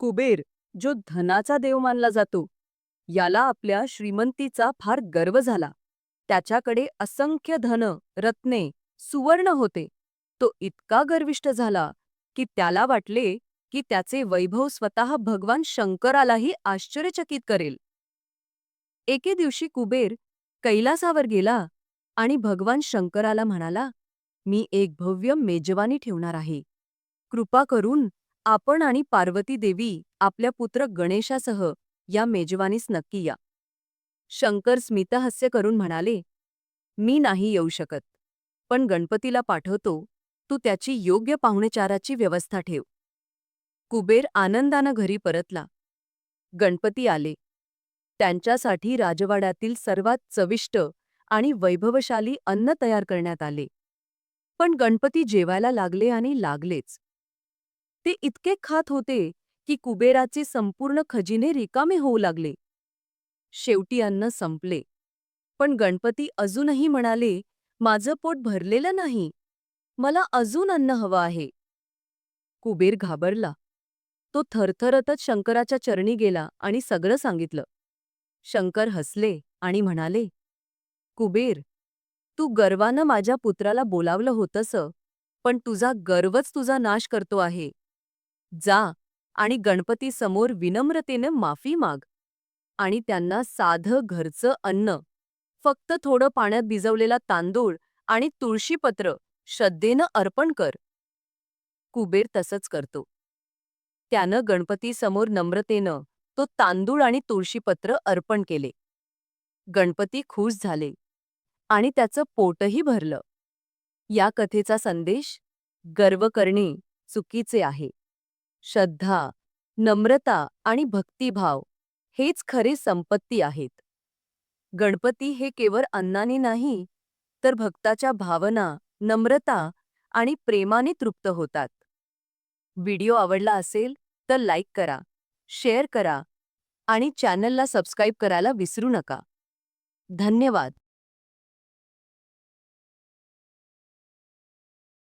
कुबेर जो धनाचा देव मानला जातो याला आपल्या श्रीमंतीचा फार गर्व झाला. त्याच्याकडे असंख्य धन रत्ने सुवर्ण होते. तो इतका गर्विष्ट झाला की त्याला वाटले की त्याचे वैभव स्वतः भगवान शंकरालाही आश्चर्यचकित करेल. एके दिवशी कुबेर कैलासावर गेला आणि भगवान शंकराला म्हणाला मी एक भव्य मेजवानी ठेवणार आहे. कृपा करून आपण आणि पार्वती देवी आपल्या पुत्र गणेशासह या मेजवानीस नक्की या. शंकर स्मितहास्य करून म्हणाले मी नाही येऊ शकत पण गणपतीला पाठवतो तू त्याची योग्य पाहुणेचाराची व्यवस्था ठेव. कुबेर आनंदानं घरी परतला. गणपती आले. त्यांच्यासाठी राजवाड्यातील सर्वात चविष्ट आणि वैभवशाली अन्न तयार करण्यात आले. पण गणपती जेवायला लागले आणि लागलेच. ते इतके खात होते की कुबेराचे संपूर्ण खजिने रिकामे होऊ लागले. शेवटी अन्न संपले. पण गणपती अजूनही म्हणाले माझं पोट भरलेलं नाही. मला अजून अन्न हवं आहे. कुबेर घाबरला. तो थरथरतच शंकराच्या चरणी गेला आणि सगळं सांगितलं. शंकर हसले आणि म्हणाले कुबेर तू गर्वानं माझ्या पुत्राला बोलावलं होतंस पण तुझा गर्वच तुझा नाश करतो आहे. जा आणि गणपतीसमोर विनम्रतेनं माफी माग. आणि त्यांना साधं घरचं अन्न फक्त थोडं पाण्यात भिजवलेला तांदूळ आणि तुळशीपत्र श्रद्धेनं अर्पण कर. कुबेर तसंच करतो. त्यानं गणपतीसमोर नम्रतेनं तो तांदूळ आणि तुळशीपत्र अर्पण केले. गणपती खुश झाले आणि त्याचं पोटही भरलं. या कथेचा संदेश गर्व करणे चुकीचे आहे. श्रद्धा नम्रता आणि भक्तिभाव हेच खरे संपत्ती आहेत. गणपती हे केवळ अन्नाने नाही तर भक्ताच्या भावना नम्रता आणि प्रेमाने तृप्त होतात. व्हिडिओ आवडला असेल तर लाईक करा शेअर करा आणि चॅनलला सबस्क्राईब करायला विसरू नका. धन्यवाद.